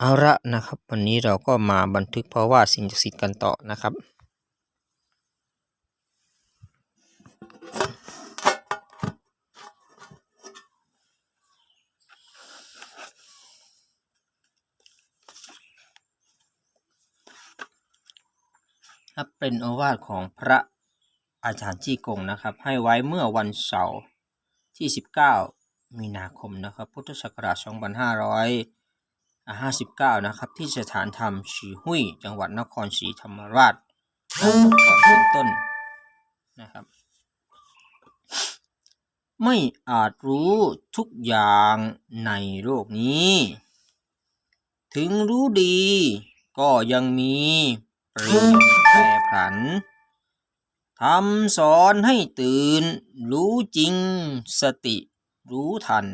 เอาละนะครับ วันนี้เราก็มาบันทึกเพราะว่าสิ่งศักดิ์สิทธิ์กันต่อนะครับ ครับเป็นโอวาทของพระอาจารย์จี้กงนะครับ ให้ไว้เมื่อวันเสาร์ที่ 19 มีนาคมนะครับ พุทธศักราช 59 นะครับ ที่สถานธรรมฉีหุยจังหวัดนครศรีธรรมราชก่อนขึ้นต้นนะครับ ไม่อาจรู้ทุกอย่างในโลกนี้ ถึงรู้ดีก็ยังมีเปลี่ยนแปรผันทำสอนให้ตื่น รู้จริงสติรู้ทัน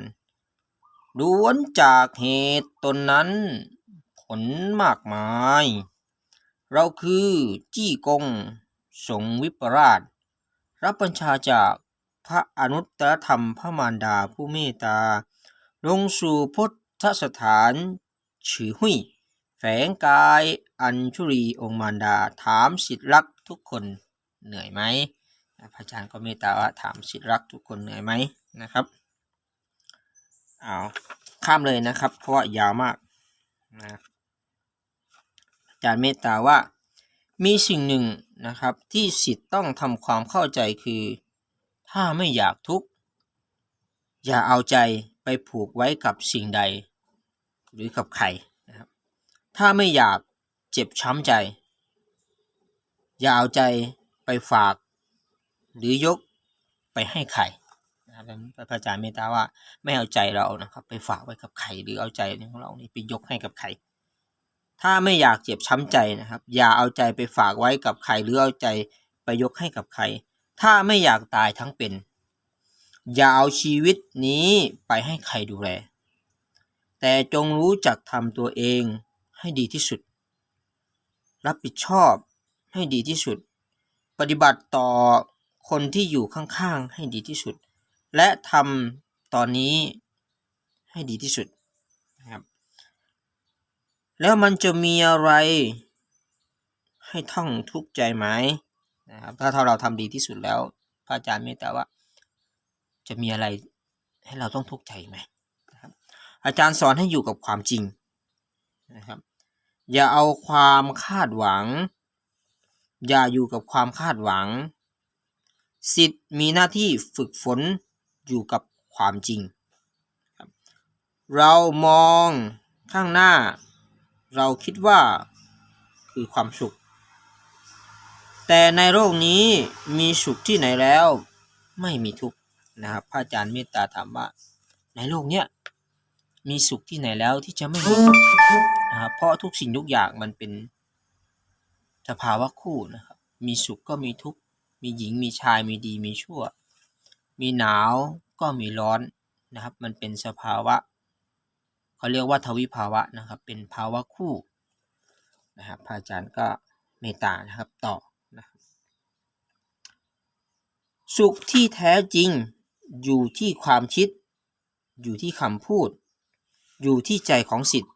ล้วนจากเหตุตนนั้น ผลมากมาย เราคือจี้กง สงวิปราช รับบัญชาจากพระอนุตตรธรรมพระมารดาผู้เมตตา ลงสู่พุทธสถานฉือหุยแฝงกายอัญชุรีองค์มารดาถามสิทธิรักทุกคนเหนื่อยไหมพระอาจารย์ก็เมตตาว่าถามสิทธิรักทุกคนเหนื่อยไหมนะครับ เอาข้ามเลยนะครับ เพราะว่ายาวมากนะอาจารย์เมตตาว่า มีสิ่งหนึ่งนะครับ ที่สิทธิ์ต้องทำความเข้าใจคือ ถ้าไม่อยากทุกข์ อย่าเอาใจไปผูกไว้กับสิ่งใด หรือกับใครนะครับ ถ้าไม่อยากเจ็บช้ำใจ อย่าเอาใจไปฝาก หรือยกไปให้ใคร นะครับพระอาจารย์เมตตาว่าไม่เอาใจเรานะครับ ไปฝากไว้กับใครหรือเอาใจของเรานี่ไปยกให้กับใครถ้าไม่อยากเจ็บช้ำใจนะครับ อย่าเอาใจไปฝากไว้กับใครหรือเอาใจไปยกให้กับใคร ถ้าไม่อยากตายทั้งเป็น อย่าเอาชีวิตนี้ไปให้ใครดูแล แต่จงรู้จักทำตัวเองให้ดีที่สุด รับผิดชอบให้ดีที่สุด ปฏิบัติต่อคนที่อยู่ข้างๆให้ดีที่สุด และทำตอนนี้ให้ดีที่สุดนะครับแล้วมันจะมีอะไรให้ท่องทุกใจไหมนะครับถ้าถ้าเราทำดีที่สุดแล้ว พระอาจารย์เมตตาว่า จะมีอะไรให้เราต้องทุกข์ใจไหมนะครับอาจารย์สอนให้อยู่กับความจริงนะครับอย่าเอาความคาดหวัง อย่าอยู่กับความคาดหวัง สิทธิ์มีหน้าที่ฝึกฝน อยู่กับความจริงครับเรามองข้างหน้า เราคิดว่าคือความสุข แต่ในโลกนี้มีสุขที่ไหนแล้ว ไม่มีทุกข์นะครับพระอาจารย์เมตตาถามว่า ในโลกเนี้ยมีสุขที่ไหนแล้วที่จะไม่มีทุกข์นะครับเพราะทุกสิ่งทุกอย่างมันเป็นสภาวะคู่นะครับ มีสุขก็มีทุกข์ มีหญิงมีชายมีดีมีชั่ว มีหนาวก็มีร้อนนะครับ มันเป็นสภาวะเขาเรียกว่าทวิภาวะนะครับ เป็นภาวะคู่นะครับพระอาจารย์ก็เมตานะครับต่อนะสุขที่แท้จริงอยู่ที่ความคิด อยู่ที่คำพูด อยู่ที่ใจของสิทธิ์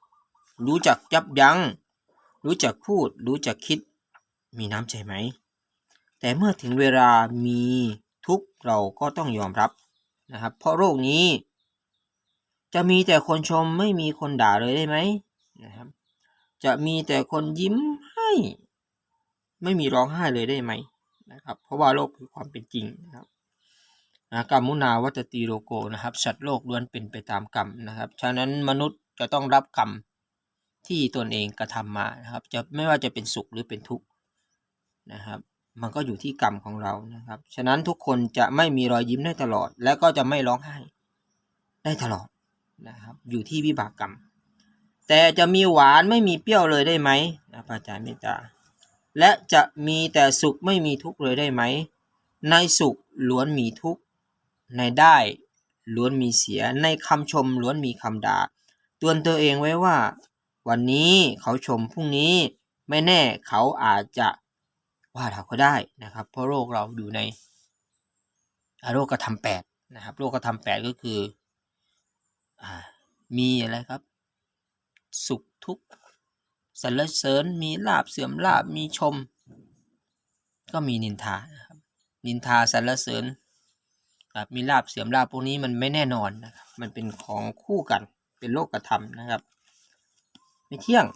รู้จักยับยัง้ง รู้จักพูด รู้จักคิด มีน้ำใจไหม แต่เมื่อถึงเวลามี ทุกเราก็ต้องยอมรับนะครับ เพราะโรคนี้ จะมีแต่คนชมไม่มีคนด่าเลยได้ไหมนะครับ จะมีแต่คนยิ้มให้ ไม่มีร้องไห้เลยได้ไหมนะครับ เพราะว่าโลกคือความเป็นจริงนะครับนะกรรมมุนาวัตตีโลโกนะครับสัตว์โลกล้วนเป็นไปตามกรรมนะครับ ฉะนั้นมนุษย์จะต้องรับกรรมที่ตนเองกระทำมานะครับ จะไม่ว่าจะเป็นสุขหรือเป็นทุกข์นะครับ มันก็อยู่ที่กรรมของเรานะครับ ฉะนั้นทุกคนจะไม่มีรอยยิ้มได้ตลอด และก็จะไม่ร้องไห้ได้ตลอดนะครับ อยู่ที่วิบากกรรม แต่จะมีหวานไม่มีเปรี้ยวเลยได้ไหมนะพระอาจารย์เมตตา และจะมีแต่สุขไม่มีทุกข์เลยได้ไหม ในสุขล้วนมีทุกข์ ในได้ล้วนมีเสีย ในคำชมล้วนมีคำด่าตวนตัวเองไว้ว่า วันนี้เขาชมพรุ่งนี้ไม่แน่เขาอาจจะ ว่าเราก็ได้นะครับ เพราะโรคเราอยู่ในโรคกระทำแปดนะครับโรคกระทำแปดก็คืออมีอะไรครับ สุขทุกข์สรรเสริญมีลาบเสื่อมลาบมีชม ก็มีนินทานะครับนินทาสรรเสริญครับมีลาบเสื่อมลาบพวกนี้มันไม่แน่นอนนะครับมันเป็นของคู่กันเป็นโลกธรรมนะครับ ไม่เที่ยง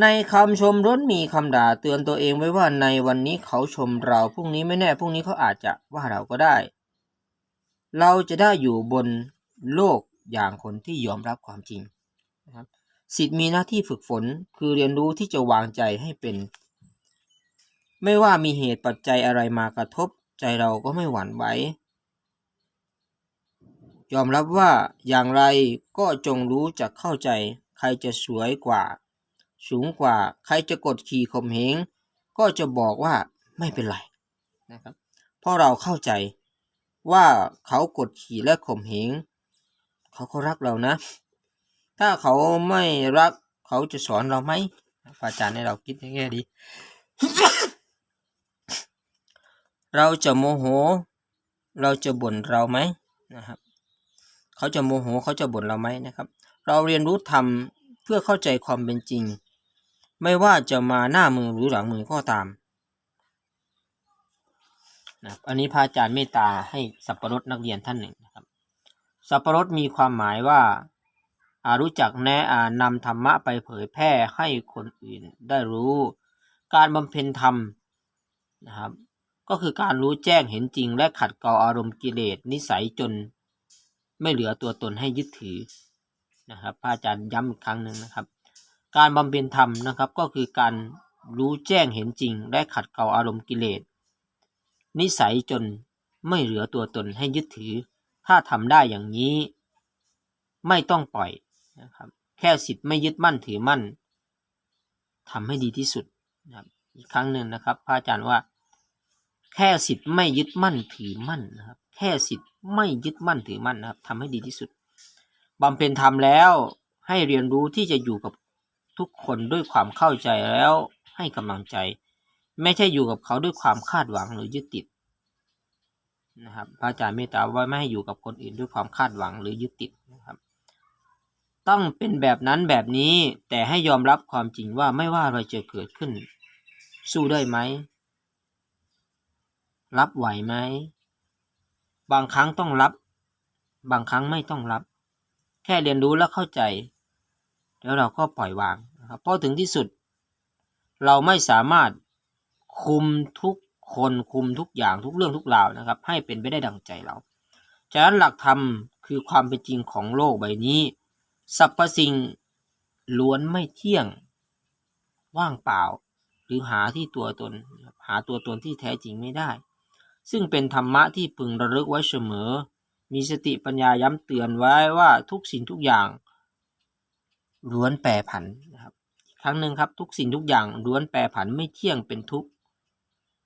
ในคำชมร้นมีคำด่าเตือนตัวเองไว้ว่าในวันนี้เขาชมเราพรุ่งนี้ไม่แน่พรุ่งนี้เขาอาจจะว่าเราก็ได้ เราจะได้อยู่บนโลกอย่างคนที่ยอมรับความจริงนะครับสิทธิ์มีหน้าที่ฝึกฝนคือเรียนรู้ที่จะวางใจให้เป็น ไม่ว่ามีเหตุปัจจัยอะไรมากระทบ ใจเราก็ไม่หวั่นไหวยอมรับว่าอย่างไรก็จงรู้จักเข้าใจ ใครจะสวยกว่า สูงกว่าใครจะกดขี่ข่มเหงก็จะบอกว่าไม่เป็นไรนะครับเพราะเราเข้าใจว่าเขากดขี่และข่มเหงเขาเขารักเรานะ ถ้าเขาไม่รักเขาจะสอนเราไหมอาจารย์ให้เราคิดในแง่ดี เราจะโมโห เราจะบ่นเราไหมนะครับเขาจะโมโหเขาจะบ่นเราไหมนะครับ เราเรียนรู้ทำเพื่อเข้าใจความเป็นจริง ไม่ว่าจะมาหน้ามือหรือหลังมือก็ตามนะครับอันนี้พระอาจารย์เมตตาให้สับปะรดนักเรียนท่านหนึ่งนะครับ สับปะรดมีความหมายว่าอารู้จักแนะนำธรรมะไปเผยแพร่ให้คนอื่นได้รู้ การบำเพ็ญธรรมนะครับ ก็คือการรู้แจ้งเห็นจริง และขัดเกลาอารมณ์กิเลสนิสัยจน ไม่เหลือตัวตนให้ยึดถือนะครับพระอาจารย์ย้ำอีกครั้งหนึ่งนะครับ การบำเพ็ญธรรมนะครับก็คือการรู้แจ้งเห็นจริง และขัดเกลาอารมณ์กิเลส นิสัยจนไม่เหลือตัวตนให้ยึดถือ ถ้าทำได้อย่างนี้ ไม่ต้องปล่อยนะครับแค่สิทธิ์ไม่ยึดมั่นถือมั่นทำให้ดีที่สุดนะครับอีกครั้งหนึ่งนะครับพระอาจารย์ว่า แค่สิทธิ์ไม่ยึดมั่นถือมั่นนะครับแค่สิทธิ์ไม่ยึดมั่นถือมั่นนะครับทำให้ดีที่สุดบำเพ็ญธรรมแล้วให้เรียนรู้ที่จะอยู่กับ ทุกคนด้วยความเข้าใจแล้วให้กำลังใจ ไม่ใช่อยู่กับเขาด้วยความคาดหวังหรือยึดติดนะครับพระอาจารย์เมตตาว่าไม่ให้อยู่กับคนอื่นด้วยความคาดหวังหรือยึดติดนะครับ ต้องเป็นแบบนั้นแบบนี้แต่ให้ยอมรับความจริงว่าไม่ว่าอะไรจะเกิดขึ้น สู้ได้ไหมรับไหวไหมบางครั้งต้องรับ บางครั้งไม่ต้องรับ แค่เรียนรู้และเข้าใจ แล้วเราก็ปล่อยวางนะครับเพราะถึงที่สุด เราไม่สามารถคุมทุกคนคุมทุกอย่างทุกเรื่องทุกราวนะครับ ให้เป็นไปได้ดังใจเรา ฉะนั้นหลักธรรมคือความเป็นจริงของโลกใบนี้สรรพสิ่งล้วนไม่เที่ยงว่างเปล่า หรือหาที่ตัวตน หาตัวตนที่แท้จริงไม่ได้ ซึ่งเป็นธรรมะที่พึงระลึกไว้เสมอ มีสติปัญญาย้ำเตือนไว้ว่าทุกสิ่งทุกอย่าง ล้วนแปรผันนะครับอีกครั้งหนึ่งครับทุกสิ่งทุกอย่างล้วนแปรผันไม่เที่ยงเป็นทุกข์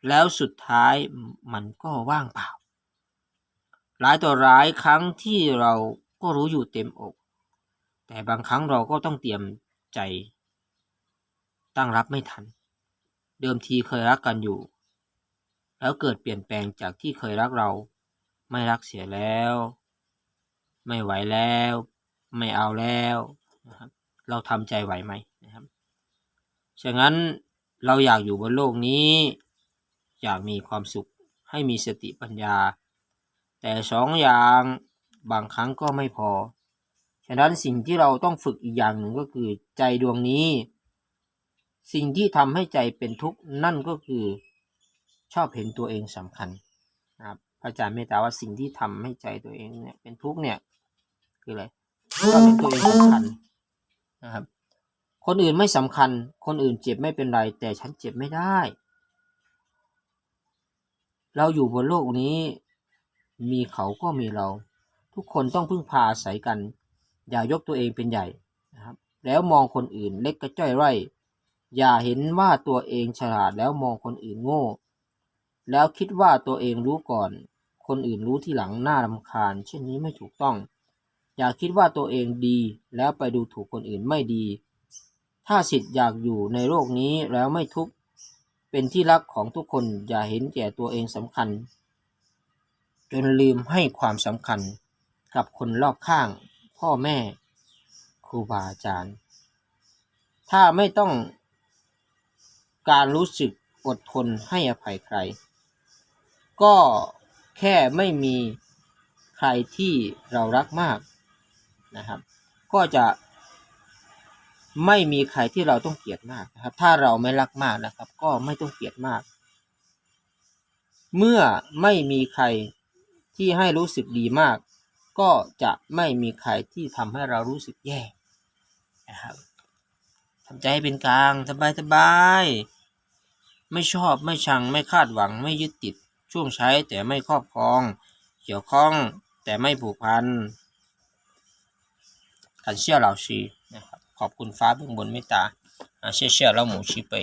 แล้วสุดท้ายมันก็ว่างเปล่าหลายต่อหลายครั้งที่เราก็รู้อยู่เต็มอก แต่บางครั้งเราก็ต้องเตรียมใจ ตั้งรับไม่ทัน เดิมทีเคยรักกันอยู่ แล้วเกิดเปลี่ยนแปลงจากที่เคยรักเรา ไม่รักเสียแล้ว ไม่ไหวแล้ว ไม่เอาแล้วนะครับ เราทำใจไหวไหมนะครับฉะนั้นเราอยากอยู่บนโลกนี้ อยากมีความสุขให้มีสติปัญญา แต่สองอย่างบางครั้งก็ไม่พอ ฉะนั้นสิ่งที่เราต้องฝึกอีกอย่างหนึ่งก็คือใจดวงนี้ สิ่งที่ทำให้ใจเป็นทุกข์นั่นก็คือชอบเห็นตัวเองสำคัญนะครับพระอาจารย์เมตตาว่าสิ่งที่ทำให้ใจตัวเองเนี่ยเป็นทุกข์เนี่ยคืออะไรชอบเห็นตัวเองสำคัญ คนอื่นไม่สำคัญ คนอื่นเจ็บไม่เป็นไร แต่ฉันเจ็บไม่ได้ เราอยู่บนโลกนี้ มีเขาก็มีเรา ทุกคนต้องพึ่งพาอาศัยกัน อย่ายกตัวเองเป็นใหญ่นะครับ แล้วมองคนอื่นเล็กกระจ้อยไร่ อย่าเห็นว่าตัวเองฉลาดแล้วมองคนอื่นโง่ แล้วคิดว่าตัวเองรู้ก่อน คนอื่นรู้ที่หลังน่ารำคาญ เช่นนี้ไม่ถูกต้อง อย่าคิดว่าตัวเองดี แล้วไปดูถูกคนอื่นไม่ดี ถ้าสิทธิ์อยากอยู่ในโลกนี้แล้วไม่ทุกข์เป็นที่รักของทุกคนอย่าเห็นแก่ตัวเองสำคัญ จนลืมให้ความสำคัญกับคนรอบข้าง พ่อแม่ ครูบาอาจารย์ ถ้าไม่ต้องการรู้สึกอดทนให้อภัยใคร ก็แค่ไม่มีใครที่เรารักมากนะครับ ก็จะ ไม่มีใครที่เราต้องเกลียดมากนะครับ ถ้าเราไม่รักมากนะครับ ก็ไม่ต้องเกลียดมาก เมื่อไม่มีใครที่ให้รู้สึกดีมาก ก็จะไม่มีใครที่ทำให้เรารู้สึกแย่นะครับทำใจให้เป็นกลางสบายสบายไม่ชอบไม่ชังไม่คาดหวังไม่ยึดติด ช่วงใช้แต่ไม่ครอบครอง เกี่ยวข้องแต่ไม่ผูกพันขันเชื่ ขอบคุณฟ้าเบื้องบนเมตตาเชื่อเชื่อแล้วหมูชีไป